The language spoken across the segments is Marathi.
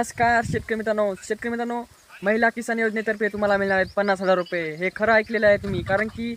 नमस्कार शेतकरी मित्रांनो. शेतकरी मित्रांनो महिला किसान योजनेतर्फे तुम्हाला मिळणार आहेत पन्नास हजार रुपये. हे खरं ऐकलेलं आहे तुम्ही कारण की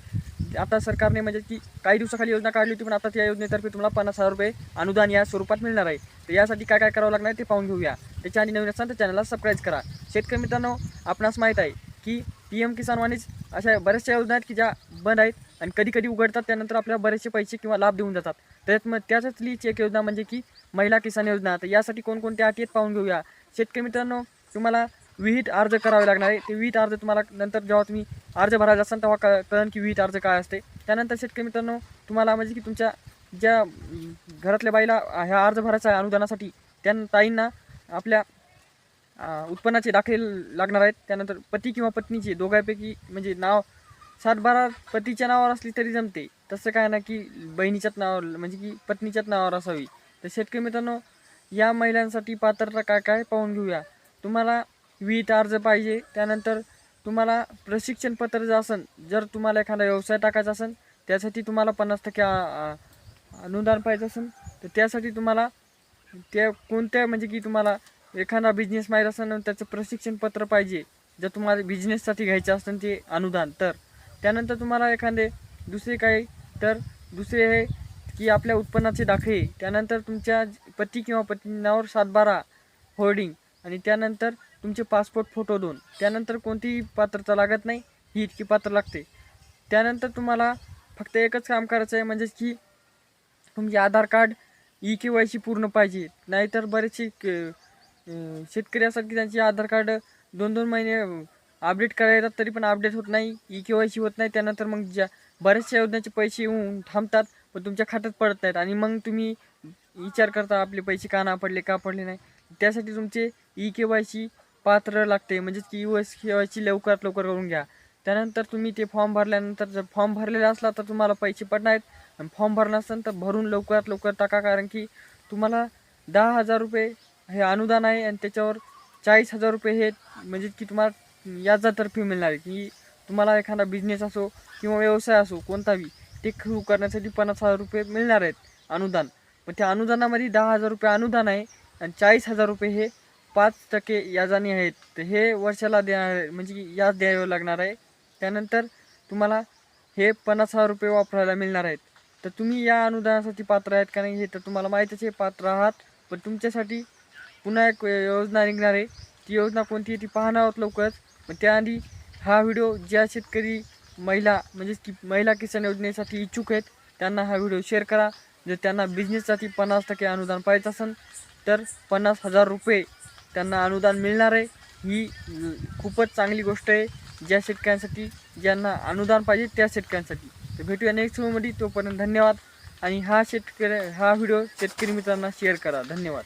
आता सरकारने म्हणजे की काही दिवसाखाली योजना काढली होती पण आता त्या योजनेतर्फे तुम्हाला पन्नास हजार रुपये अनुदान या स्वरूपात मिळणार आहे. तर यासाठी काय काय करावं लागणार आहे ते पाहून घेऊया. त्याच्या आधी नवीन असताना तर चॅनलला सबस्क्राईब करा. शेतकरी मित्रांनो आपणास माहीत आहे की पी एम किसान वाणीच अशा बऱ्याचशा योजना आहेत की ज्या बंद आहेत आणि कधी कधी उघडतात त्यानंतर आपल्याला बरेचसे पैसे किंवा लाभ देऊन जातात. त्यात मग त्याच्यातलीच एक योजना म्हणजे की महिला किसान योजना. तर यासाठी कोणकोणत्या अटी आहेत पाहून घेऊया. शेतकरी मित्रांनो तुम्हाला विहित अर्ज करावे लागणार आहे. ते विहित अर्ज तुम्हाला नंतर जेव्हा तुम्ही अर्ज भरायचा असाल तेव्हा क कळण की विहित अर्ज काय असते. त्यानंतर शेतकरी मित्रांनो तुम्हाला म्हणजे की तुमच्या ज्या घरातल्या बाईला ह्या अर्ज भरायचा आहे अनुदानासाठी त्या ताईंना आपल्या उत्पन्नाचे दाखले लागणार आहेत. त्यानंतर पती किंवा पत्नीचे दोघांपैकी म्हणजे नाव सातबारा पतीच्या नावावर असली तरी जमते. तसं काय ना की बहिणीच्याच नावावर म्हणजे की पत्नीच्याच नावावर असावी. तर शेतकरी मित्रांनो या महिलांसाठी पात्रता काय काय पाहून घेऊया. तुम्हाला विहित अर्ज पाहिजे त्यानंतर तुम्हाला प्रशिक्षण पत्र जर असेल जर तुम्हाला एखादा व्यवसाय टाकायचा असेल त्यासाठी तुम्हाला पन्नास टक्के अनुदान पाहिजे असेल तर त्यासाठी तुम्हाला त्या कोणत्या म्हणजे की तुम्हाला एखादा बिझनेस माहीत असेल आणि त्याचं प्रशिक्षण पत्र पाहिजे जर तुम्हाला बिझनेससाठी घ्यायचं असेल ते अनुदान तर. त्यानंतर तुम्हाला एखादे दुसरे काही तर दुसरे हे की आपल्या उत्पन्नाचे दाखले. त्यानंतर तुमच्या पती किंवा पत्नीनावर सातबारा होर्डिंग आणि त्यानंतर तुमचे पासपोर्ट फोटो दोन. त्यानंतर कोणतीही पात्रता लागत नाही ही इतकी पात्र लागते. त्यानंतर तुम्हाला फक्त एकच काम करायचं आहे म्हणजेच की तुमचे Aadhaar card e K Y C पूर्ण पाहिजे. नाहीतर बरेचसे शेतकरी असतात की त्यांचे आधार कार्ड दोन दोन महिने अपडेट करायला येतात तरी पण अपडेट होत नाही ई के वाय सी होत नाही. त्यानंतर मग ज्या बऱ्याचशा योजनेचे पैसे येऊन थांबतात. पण तुमच्या खात्यात पडत नाहीत. आणि मग तुम्ही विचार करता आपले पैसे का ना पडले का पडले नाही? त्यासाठी तुमचे ई के वाय सी पात्र लागते. म्हणजेच की U S K Y C लवकरात लवकर करून घ्या. त्यानंतर तुम्ही ते फॉर्म भरल्यानंतर जर फॉर्म भरलेला असला तर तुम्हाला पैसे पडणार आहेत. आणि फॉर्म भरला असेल तर भरून लवकरात लवकर टाका. कारण की तुम्हाला दहा हजार रुपये हे अनुदान आहे आणि त्याच्यावर चाळीस हजार रुपये हे म्हणजे की तुम्हाला याजातर्फे मिळणार आहे. की तुम्हाला एखादा बिझनेस असो किंवा व्यवसाय असो कोणताही. ते सुरू करण्यासाठी पन्नास हजार रुपये मिळणार आहेत अनुदान. पण त्या अनुदानामध्ये दहा हजार रुपये अनुदान आहे आणि चाळीस हजार रुपये हे पाच टक्के याजाने आहेत. तर हे वर्षाला देणार म्हणजे की याज द्यावं लागणार आहे. त्यानंतर तुम्हाला हे पन्नास हजार रुपये वापरायला मिळणार आहेत. तर तुम्ही या अनुदानासाठी पात्र आहेत का नाही हे तर तुम्हाला माहीतच आहे पात्र आहात. पण तुमच्यासाठी पुन्हा एक योजना निघणार आहे. ती योजना कोणती आहे ती पाहणार आहोत लवकरच. मग त्याआधी हा व्हिडिओ ज्या शेतकरी महिला म्हणजेच की महिला किसान योजनेसाठी इच्छुक आहेत. त्यांना हा व्हिडिओ शेअर करा. जर त्यांना बिझनेससाठी पन्नास टक्के अनुदान पाहिजे असेल तर पन्नास हजार रुपये त्यांना अनुदान मिळणार आहे. ही खूपच चांगली गोष्ट आहे. ज्या शेतकऱ्यांसाठी ज्यांना अनुदान पाहिजे त्या शेतकऱ्यांसाठी. तर भेटूया नेक्स्ट व्हिडिओमध्ये तोपर्यंत धन्यवाद. आणि हा शेतकरी हा व्हिडिओ शेतकरी मित्रांना शेअर करा. धन्यवाद.